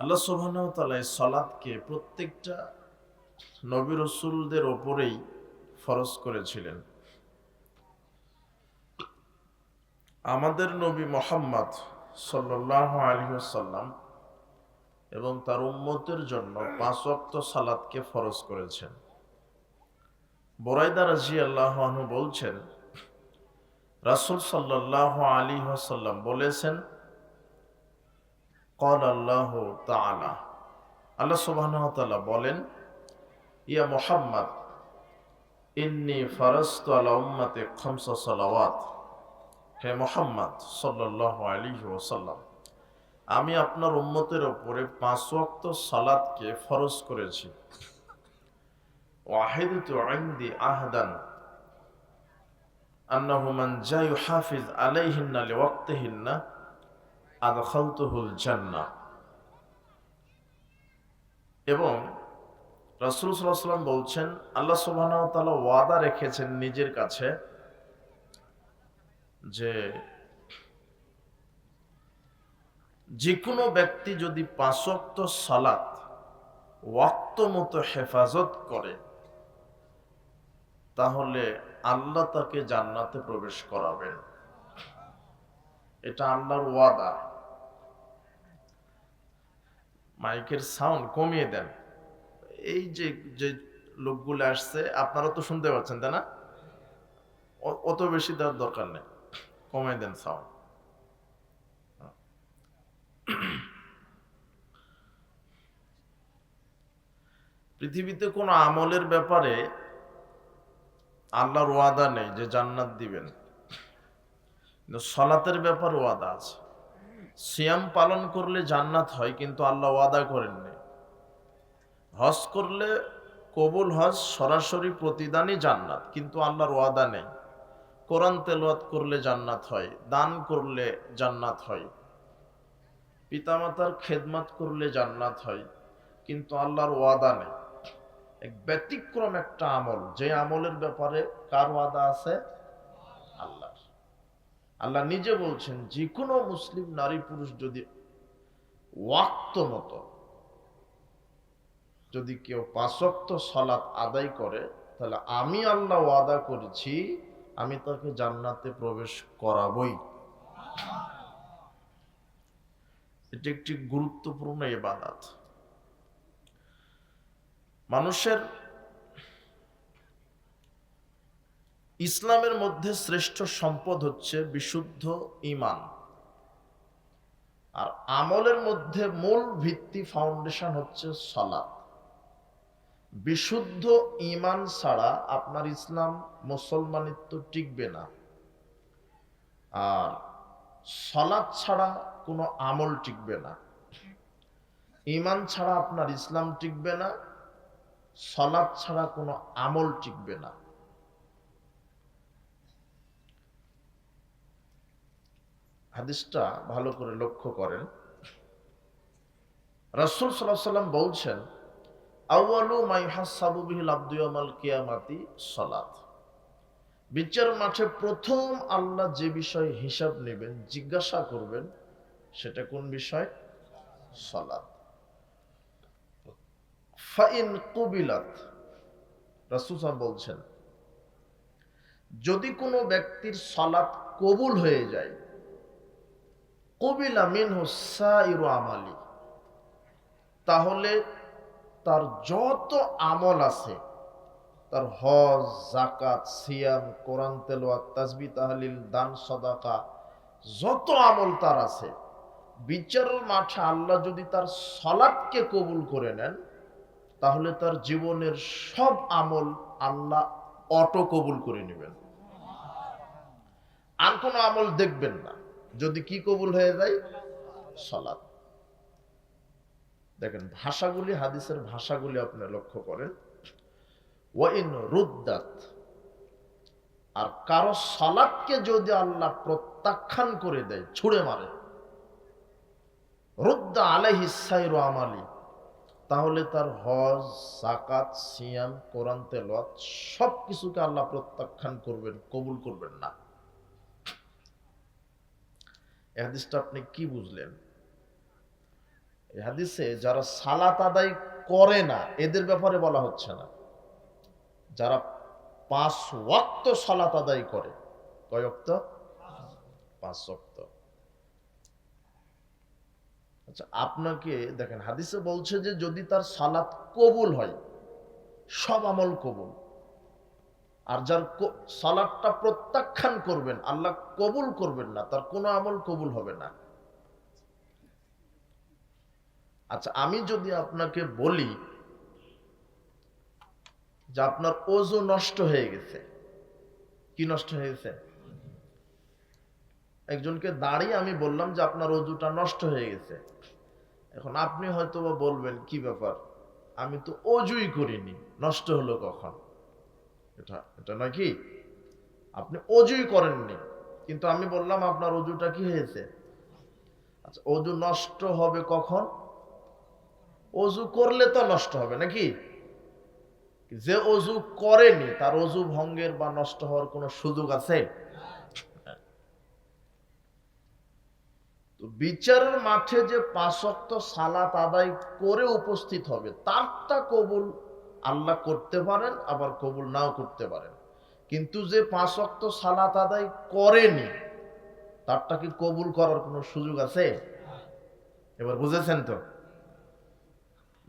আল্লাহ এই সলাদকে প্রত্যেকটা নবী রসুলদের ওপরেই ফরজ করেছিলেন। আমাদের নবী মোহাম্মদ সাল্লাহ আলহিসাল্লাম এবং তার উম্মতের জন্য পাঁচ অক্ত সালাদকে ফরজ করেছেন। বোরাইদা রাজি আল্লাহ বলছেন, রাসুল সাল্লাহ আলী সাল্লাম বলেছেন কল হে মোহাম্মদ সাল্লাহ আলী ওসাল্লাম আমি আপনার উম্মতের ওপরে পাঁচ ওয়াক্ত সালাদকে ফরজ করেছি। ওয়াহিদ আইন্দি আহদান, আন্নাহু মান যা ইউহাফিজ আলাইহিন্না লিওয়াক্তিহিন্না জান্নাহ। এবং রাসূল ওয়াসাল্লাম বলছেন, আল্লাহ ওয়া ওয়াদা রেখেছেন নিজের কাছে যে যে কোনো ব্যক্তি যদি পাঁচক্ত সালাত ওয়াক্ত মতো হেফাজত করে, তাহলে আল্লাহ তাকে জান্নাতে প্রবেশ করাবেন। এটা আল্লাহর ওয়াদা। মাইকের সাউন্ড কমিয়ে দেন। এই যে যে লোকগুলো আসছে, আপনারা তো শুনতে পাচ্ছেন, তাই না? অত বেশি দেওয়ার দরকার নেই। কমিয়ে দেন সাউন্ড। পৃথিবীতে কোনো আমলের ব্যাপারে আল্লাহর ওয়াদা নেই যে জান্নাত দিবেন। সলাতের ব্যাপার ওয়াদা আছে। সিয়াম পালন করলে জান্নাত হয়, কিন্তু আল্লাহ ওয়াদা করেননি। হজ করলে কবুল হজ সরাসরি প্রতিদানই জান্নাত, কিন্তু আল্লাহর ওয়াদা নেই। কোরআন তেলওয়াত করলে জান্নাত হয়, দান করলে জান্নাত হয়। পিতামাতার খেদমাত করলে জান্নাত হয়, কিন্তু আল্লাহর ওয়াদা নেই। এক ব্যতিক্রম একটা আমল, যে আমলের ব্যাপারে কার ওয়াদা আছে? আল্লাহর আল্লাহ নিজে বলছেন যে কোনো মুসলিম নারী পুরুষ যদি ওয়াক্ত মতো যদি কেউ পাঁচক্ত সলাৎ আদায় করে, তাহলে আমি আল্লাহ ওয়াদা করেছি, আমি তাকে জান্নাতে প্রবেশ করাবই। এটি একটি গুরুত্বপূর্ণ এবাদাত মানুষের ইসলামের মধ্যে শ্রেষ্ঠ সম্পদ হচ্ছে বিশুদ্ধ ইমান আর আমলের মধ্যে মূল ভিত্তি ফাউন্ডেশন হচ্ছে সলাৎ বিশুদ্ধ ইমান ছাড়া আপনার ইসলাম মুসলমানিত্ব টিকবে না। আর সলাৎ ছাড়া কোনো আমল টিকবে না। ইমান ছাড়া আপনার ইসলাম টিকবে না সলাৎ ছাড়া কোনো আমল টিকবে না। হাদিসটা ভালো করে লক্ষ্য করেন। রাসুল সাল্লাহ সাল্লাম বলছেন, আউয়ালু মাই হাসাবু বিহিল আব্দুয়ামাল কিয়ামাতি সলাত। বিচার মাঠে প্রথম আল্লাহ যে বিষয়ে হিসাব নেবেন, জিজ্ঞাসা করবেন, সেটা কোন বিষয়? সলাত। ফাইন কবিলাত রাসুসা বলছেন, যদি কোনো ব্যক্তির সলাৎ কবুল হয়ে যায় কবিলা মিন আমালি। তাহলে তার যত আমল আছে, তার হজ জাকাত সিয়াম, কোরআন তেলোয়াত তাজবি তাহলিল, দান, সদাকা, যত আমল তার আছে, বিচারের মাঠে আল্লাহ যদি তার সলাৎকে কবুল করে নেন, তাহলে তার জীবনের সব আমল আল্লাহ অটো কবুল করে নেবেন। আর কোনো আমল দেখবেন না। যদি কি কবুল হয়ে যায়? সলাৎ দেখেন, ভাষাগুলি, হাদিসের ভাষাগুলি আপনি লক্ষ্য করেন। ওয়াইন রুদ্দাত। আর কারও সালাদকে যদি আল্লাহ প্রত্যাখ্যান করে দেয়, ছুড়ে মারে, রুদ্দা আলাইহিসাইর আমালি, তাহলে তার হজ সাকাত সিয়াম, কোরআন তেলত সব কিছুকে আল্লাহ প্রত্যাখ্যান করবেন, কবুল করবেন না। হাদিসটা আপনি কি বুঝলেন? হাদিসে যারা সালাত আদায় করে না, এদের ব্যাপারে বলা হচ্ছে না। যারা পাঁচ ওয়াক্ত সালাত আদায় করে, কয় ওয়াক্ত? পাঁচ ওয়াক্ত। আচ্ছা আপনাকে দেখেন, হাদিসে বলছে যে যদি তার সালাত কবুল হয়, সব আমল কবুল। আর যার সালাদটা প্রত্যাখ্যান করবেন, আল্লাহ কবুল করবেন না, তার কোনো আমল কবুল হবে না। আচ্ছা আমি যদি আপনাকে বলি যে আপনার ওজু নষ্ট হয়ে গেছে। কি নষ্ট হয়ে গেছে? একজনকে দাঁড়িয়ে আমি বললাম যে আপনার অজুটা নষ্ট হয়ে গেছে। এখন আপনি হয়তো বলবেন, কি ব্যাপার? আমি তো অজুই করিনি, নষ্ট হলো কখন? এটা এটা নয় কি আপনি অজুই করেননি। কিন্তু আমি বললাম, আপনার অজুটা কি হয়েছে? আচ্ছা অজু নষ্ট হবে কখন? অজু করলে তো নষ্ট হবে, নাকি? যে অজু করেনি, তার অজু ভঙ্গের বা নষ্ট হওয়ার কোনো সুযোগ আছে? বিচারের মাঠে যে পাঁচক্ত সালাত আদায় করে উপস্থিত হবে, তারটা কবুল আল্লাহ করতে পারেন, আবার কবুল নাও করতে পারেন। কিন্তু যে পাঁচক্ত সালাত আদায় করেনি, তারটা কি কবুল করার কোনো সুযোগ আছে? এবার বুঝেছেন তো?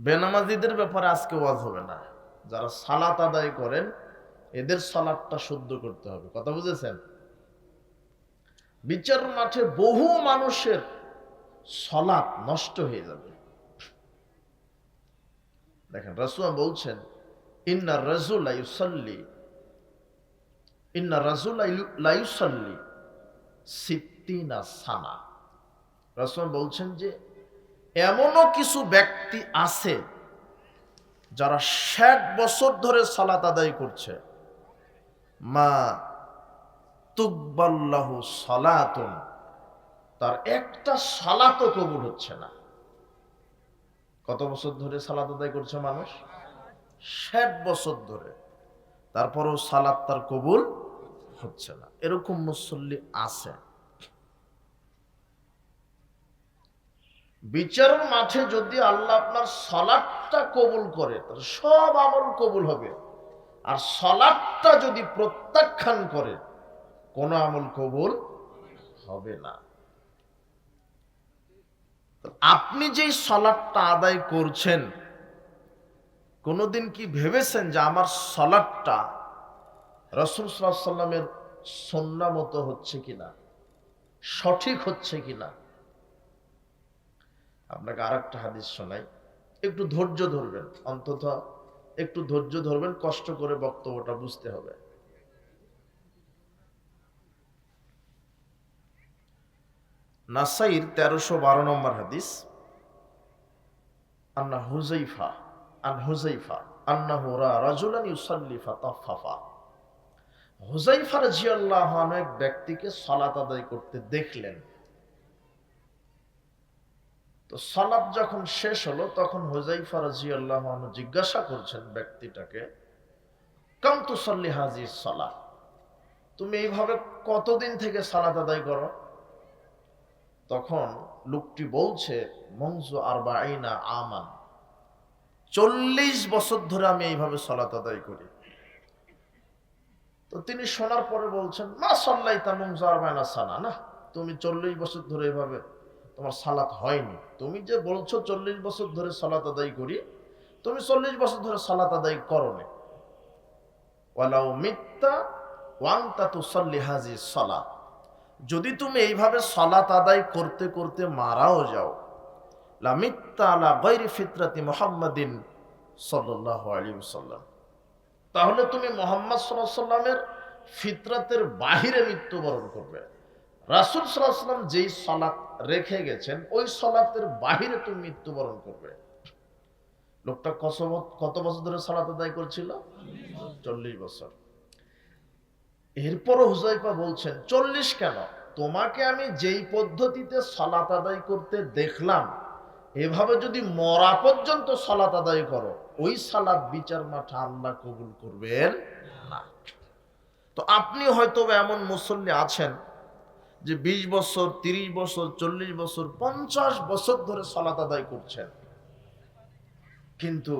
বেনামাজিদের ব্যাপারে আজকে ওয়াজ হবে না। যারা সালাত আদায় করেন, এদের সালাদটা শুদ্ধ করতে হবে। কথা বুঝেছেন? বিচার মাঠে বহু মানুষের সলাপ নষ্ট হয়ে যাবে। দেখেন রাসুয়া বলছেন, ইন্না রাজুল ইউসাল্লি। ইন্না রাজুল লাইউসাল্লি সিদ্দিনা সানা। রাসুয়া বলছেন যে, এমনও কিছু ব্যক্তি আছে যারা ষাট বছর ধরে সালাত আদায় করছে। মা তুকবাল্লাহু সালাতুন। তার একটা সালাতও কবুল হচ্ছে না। কত বছর ধরে সালাদ আদায় করছে মানুষ? ষাট বছর ধরে। তারপরও সালাদ তার কবুল হচ্ছে না। এরকম মুসল্লি আছে। বিচারের মাঠে যদি আল্লাহ আপনার সলাটটা কবুল করে, তাহলে সব আমল কবুল হবে। আর সলাটটা যদি প্রত্যাখ্যান করে, কোনো আমল কবুল হবে না। আপনি যেই সলাটটা আদায় করছেন, কোনোদিন কি ভেবেছেন যে আমার সলাটটা রসুল সাল্লামের সন্না মতো হচ্ছে কিনা, সঠিক হচ্ছে কিনা? আপনাকে আর একটা হাদিস শোনাই। একটু ধৈর্য ধরবেন, অন্তত একটু ধৈর্য ধরবেন, কষ্ট করে বক্তব্যটা বুঝতে হবে। নাসাইর তেরোশো বারো নম্বর হাদিস, আন্না হুজাইফা আন হুজাইফা আন্না হুরা রাজুলান ইউসাল্লি ফাতাফাফা হুজাইফা রাজিয়াল্লাহু এক ব্যক্তিকে সলাত আদায় করতে দেখলেন। তো সালাত যখন শেষ হলো, তখন হুজাইফা রাজিয়াল্লাহু জিজ্ঞাসা করছেন ব্যক্তিটাকে, কাম তুসাল্লি হাজির সালাত তুমি এইভাবে কতদিন থেকে সালাত আদায় করো? তখন লোকটি বলছে মংজু আরবা আইনা আমান। চল্লিশ বছর ধরে আমি এইভাবে সলাত আদায় করি। তো তিনি শোনার পরে বলছেন, মা সাল্লাই তামংজু আরবায়না সানা, না? তুমি চল্লিশ বছর ধরে এভাবে তোমার সালাত হয়নি। তুমি যে বলছো চল্লিশ বছর ধরে সালাত আদায় করি, তুমি চল্লিশ বছর ধরে সালাত আদায় করো নি ওয়ালাউ মিথ্যা ওয়াংতা তুসাল্লি হাজি সালাত। যদি তুমি এইভাবে সলাত আদায় করতে করতে মারাও যাও লামিত্তা আলা গৈরি ফিতরাতি মোহাম্মদিন সাল্লাহ আলী সাল্লাম তাহলে তুমি মোহাম্মদ সাল্লামের ফিতরাতের বাহিরে মৃত্যুবরণ করবে। রাসুল সাল্লাম যেই সলাৎ রেখে গেছেন, ওই সলাতের বাহিরে তুমি মৃত্যুবরণ করবে। লোকটা কত বছর ধরে সালাত আদায় করছিল? চল্লিশ বছর। এরপরও হুজাইফা বলছেন, চল্লিশ কেন? তোমাকে আমি যেই পদ্ধতিতে সলাত আদায় করতে দেখলাম, এভাবে যদি মরা পর্যন্ত সলাত আদায় করো, ওই সালাত বিচার মাঠে আল্লাহ কবুল করবেন না। তো আপনি হয়তো এমন মুসল্লি আছেন যে ২০ বছর ৩০ বছর, চল্লিশ বছর, পঞ্চাশ বছর ধরে সলাত আদায় করছেন। কিন্তু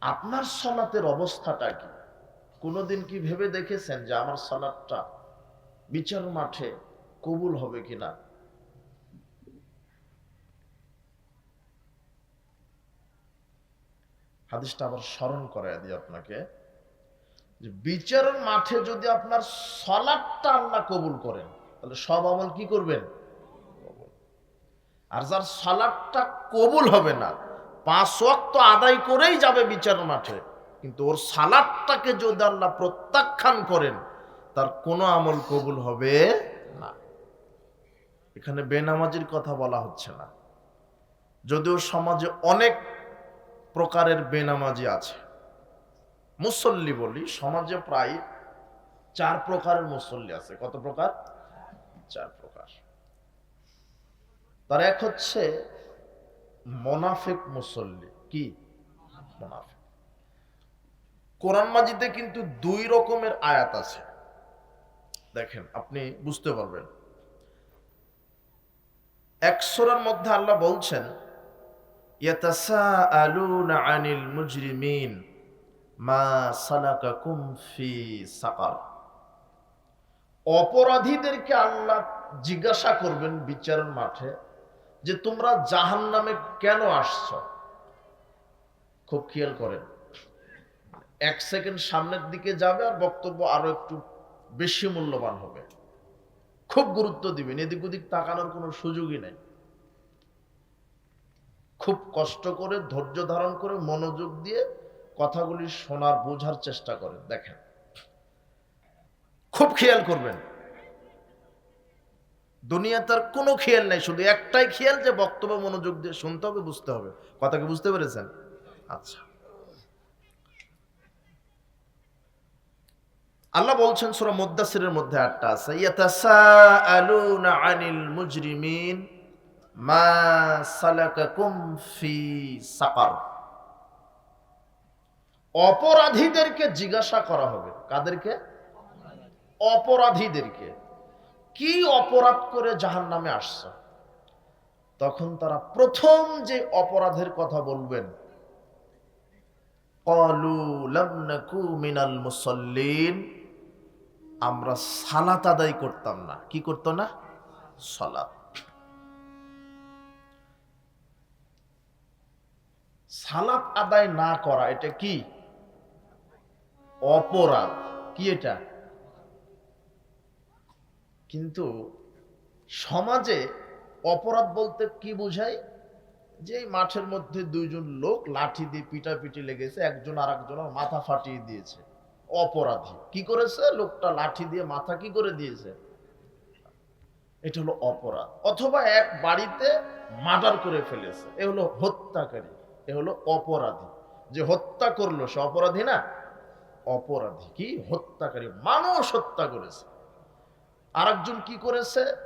আপনার সলাতের অবস্থাটা কি? কোনোদিন কি ভেবে দেখেছেন যে আমার সলাদটা বিচার মাঠে কবুল হবে কিনা? হাদিসটা আবার স্মরণ করাই দিই আপনাকে যে বিচারের মাঠে যদি আপনার সলাদটা আল্লাহ কবুল করেন, তাহলে সব আমল কি করবেন? আর যার সলাদটা কবুল হবে না, পাঁচ ওয়াক্ত আদায় করেই যাবে বিচার মাঠে। কিন্তু ওর সালাদটাকে যদি আল্লাহ প্রত্যাখ্যান করেন, তার কোনো আমল কবুল হবে না। এখানে বেনামাজির কথা বলা হচ্ছে না। যদিও সমাজে অনেক প্রকারের বেনামাজি আছে। মুসল্লি বলি, সমাজে প্রায় চার প্রকারের মুসল্লি আছে। কত প্রকার? চার প্রকার। তার এক হচ্ছে মোনাফেক মুসল্লি। কি? মোনাফেক। কোরআন মাজিদে কিন্তু দুই রকমের আয়াত আছে। দেখেন, আপনি বুঝতে পারবেন। এক সূরার মধ্যে আল্লাহ বলছেন আনিল মুজরিমিন মা সালাকাকুম ফি সাকার। অপরাধীদেরকে আল্লাহ জিজ্ঞাসা করবেন বিচারের মাঠে যে তোমরা জাহান্নামে কেন আসছ? খুব খেয়াল করেন। এক সেকেন্ড সামনের দিকে যাবে আর বক্তব্য আরও একটু বেশি মূল্যবান হবে। খুব গুরুত্ব দিবেন, এদিক ওদিক তাকানোর কোনো সুযোগই নেই। খুব কষ্ট করে, ধৈর্য ধারণ করে, মনোযোগ দিয়ে কথাগুলি শোনার, বোঝার চেষ্টা করেন, দেখেন। খুব খেয়াল করবেন। দুনিয়া তার কোনো খেয়াল নেই, শুধু একটাই খেয়াল যে বক্তব্য, মনোযোগ দিয়ে শুনতে হবে, বুঝতে হবে। কথাকে বুঝতে পেরেছেন? আচ্ছা। আল্লাহ বলছেন সূরা মুদ্দাসিরের মধ্যে আটটা আছে, ইয়াতাসাআলুনা আনিল মুজরিমিন মা সালাকাকুম ফি সাকার। অপরাধীদেরকে জিজ্ঞাসা করা হবে। কাদেরকে? অপরাধীদেরকে। কি অপরাধ করে জাহান্নামে আসছে? তখন তারা প্রথম যে অপরাধের কথা বলবেন, কলু লাম মিনাল মুসল্লিন। আমরা সালাত আদায় করতাম না। কি করতো না? সালাত। সালাত আদায় না করা, এটা কি? অপরাধ। কি এটা? কিন্তু সমাজে অপরাধ বলতে কি বোঝায়? যে মাঠের মধ্যে দুইজন লোক লাঠি দিয়ে পিটাপিটি লেগেছে, একজন আর একজনের মাথা ফাটিয়ে দিয়েছে। অপরাধী। কি করেছে? লোকটা লাঠি দিয়ে মাথা কি করে দিয়েছে? এটা হলো অপরাধ। অথবা এক বাড়িতে মার্ডার করে ফেলেছে। এ হলো হত্যাকারী। এ হলো অপরাধী। যে হত্যা করল, সে অপরাধী না? অপরাধী। কি? হত্যাকারী। মানুষ হত্যা করেছে। আরেকজন কি করেছে?